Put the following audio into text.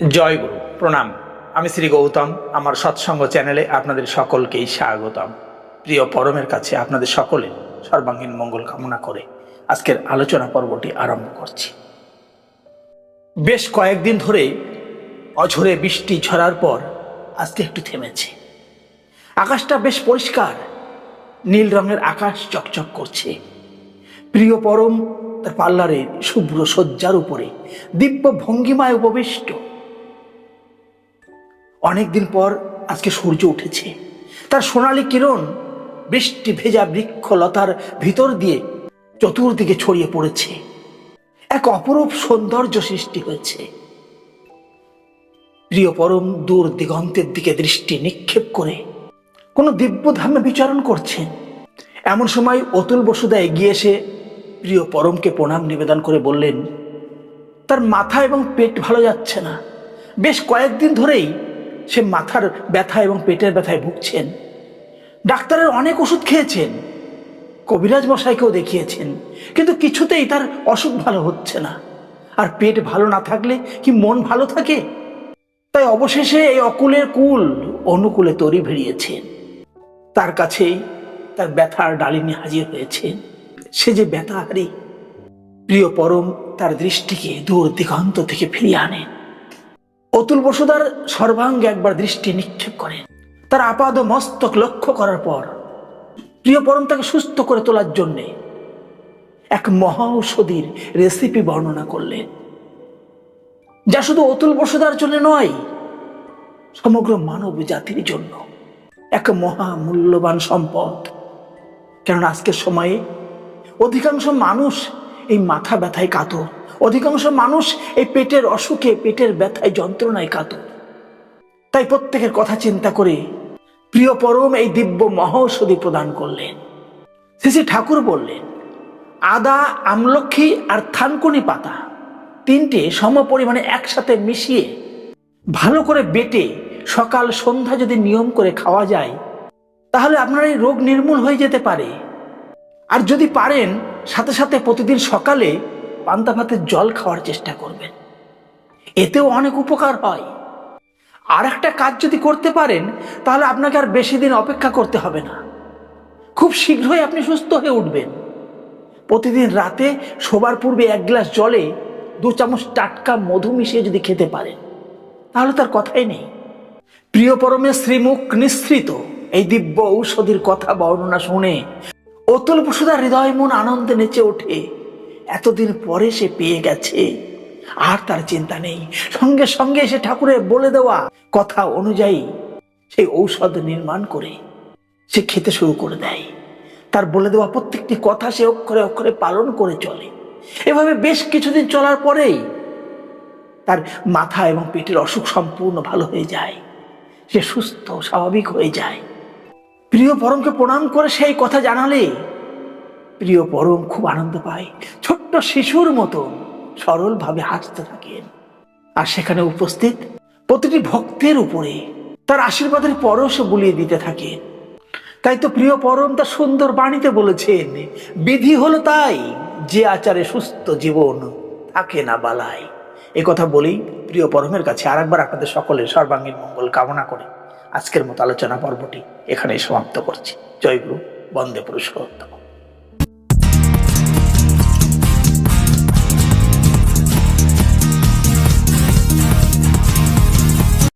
জয় গুরু প্রণাম। আমি শ্রী গৌতম, আমার সৎসঙ্গ চ্যানেলে আপনাদের সকলকেই স্বাগতম। প্রিয় পরমের কাছে আপনাদের সকলে সর্বাঙ্গীন মঙ্গল কামনা করে আজকের আলোচনা পর্বটি আরম্ভ করছি। বেশ কয়েকদিন ধরে অঝরে বৃষ্টি ঝরার পর আজকে একটু থেমেছে। আকাশটা বেশ পরিষ্কার, নীল রঙের আকাশ চকচক করছে। প্রিয় পরম, তার পার্লারে শুভ্র শয্যার উপরে দিব্য ভঙ্গিমায় উপবিষ্ট অনেকদিন পর আজকে সূর্য উঠেছে। তার সোনালি কিরণ বৃষ্টি ভেজা বৃক্ষলতার ভিতর দিয়ে চতুর্দিকে ছড়িয়ে পড়েছে। এক অপরূপ সৌন্দর্য সৃষ্টি হয়েছে। প্রিয় পরম দূর দিগন্তের দিকে দৃষ্টি নিক্ষেপ করে কোনো দিব্যধামে বিচরণ করছেন। এমন সময় অতুল বসুদা এগিয়ে এসে প্রিয় পরমকে প্রণাম নিবেদন করে বললেন, তার মাথা এবং পেট ভালো যাচ্ছে না। বেশ কয়েকদিন ধরেই সে মাথার ব্যথা এবং পেটের ব্যথায় ভুগছেন। ডাক্তারের অনেক ওষুধ খেয়েছেন। কবিরাজ মশাইকেও দেখিয়েছেন। কিন্তু কিছুতেই তার অসুখ ভালো হচ্ছে না। আর পেট ভালো না থাকলে কি মন ভালো থাকে? তাই অবশেষে এই অকুলের কুল অনুকূলে তরি ভিড়িয়েছেন। তার কাছেই তার ব্যথার ডালিনী হাজির হয়েছেন। সে যে ব্যথা ব্যথাহারি, প্রিয় পরম তার দৃষ্টিকে দূর দিগন্ত থেকে ফিরিয়ে আনেন। অতুল বসুদার সর্বাঙ্গে একবার দৃষ্টি নিক্ষেপ করেন তার আপাদ মস্তক লক্ষ্য করার পর, প্রিয় পরম তাকে সুস্থ করে তোলার জন্যে এক মহা ঔষধির রেসিপি বর্ণনা করলেন। যা শুধু অতুল বসুদার জন্য নয়, সমগ্র মানব জাতির জন্য এক মহা মূল্যবান সম্পদ। কেননা আজকের সময়ে অধিকাংশ মানুষ এই মাথা ব্যথায় কাতর অধিকাংশ মানুষ এই পেটের অসুখে, পেটের ব্যথায় যন্ত্রণায় কাতর তাই প্রত্যেকের কথা চিন্তা করে প্রিয় পরম এই দিব্য মহৌষধি প্রদান করলেন। শ্রী ঠাকুর বললেন, আদা আমলক্ষী আর থানকুনি পাতা তিনটে সম পরিমাণে একসাথে মিশিয়ে ভালো করে বেটে সকাল সন্ধ্যা যদি নিয়ম করে খাওয়া যায়, তাহলে আপনার এই রোগ নির্মূল হয়ে যেতে পারে। আর যদি পারেন, সাথে সাথে প্রতিদিন সকালে পান্তা ভাতের জল খাওয়ার চেষ্টা করবেন। এতেও অনেক উপকার হয়। আর একটা কাজ যদি করতে পারেন, তাহলে আপনাকে আর বেশি দিন অপেক্ষা করতে হবে না। খুব শীঘ্রই আপনি সুস্থ হয়ে উঠবেন। প্রতিদিন রাতে শোবার পূর্বে এক গ্লাস জলে দু চামচ টাটকা মধু মিশিয়ে যদি খেতে পারেন, তাহলে তার কথাই নেই। প্রিয় পরমে শ্রীমুখ নিঃসৃত এই দিব্য ঔষধির কথা বর্ণনা শুনে অতুল বসুদার হৃদয় মন আনন্দে নেচে ওঠে। এতদিন পরে সে পেয়ে গেছে। আর তার চিন্তা নেই। সঙ্গে সঙ্গে সে ঠাকুরের বলে দেওয়া কথা অনুযায়ী সেই ঔষধ নির্মাণ করে, সে খেতে শুরু করে দেয়। তার বলে দেওয়া প্রত্যেকটি কথা সে অক্ষরে অক্ষরে পালন করে চলে। এভাবে বেশ কিছুদিন চলার পরেই তার মাথা এবং পেটের অসুখ সম্পূর্ণ ভালো হয়ে যায়। সে সুস্থ, স্বাভাবিক হয়ে যায়। প্রিয় পরমকে প্রণাম করে সেই কথা জানালে প্রিয় পরম খুব আনন্দ পায়। ছোট্ট শিশুর মতন সরলভাবে হাসতে থাকেন। আর সেখানে উপস্থিত প্রতিটি ভক্তের উপরে তার আশীর্বাদের পরশ বুলিয়ে দিতে থাকে তাই তো প্রিয় পরম তার সুন্দর বাণীতে বলেছেন, বিধি হলো তাই, যে আচারে সুস্থ জীবন থাকে না বালাই। এ কথা বলেই প্রিয় পরমের কাছে আর একবার আপনাদের সকলের সর্বাঙ্গীন মঙ্গল কামনা করে। আজকের মতো আলোচনা পর্বটি এখানেই সমাপ্ত করছি। জয়গুরু বন্দে পুরস্কার।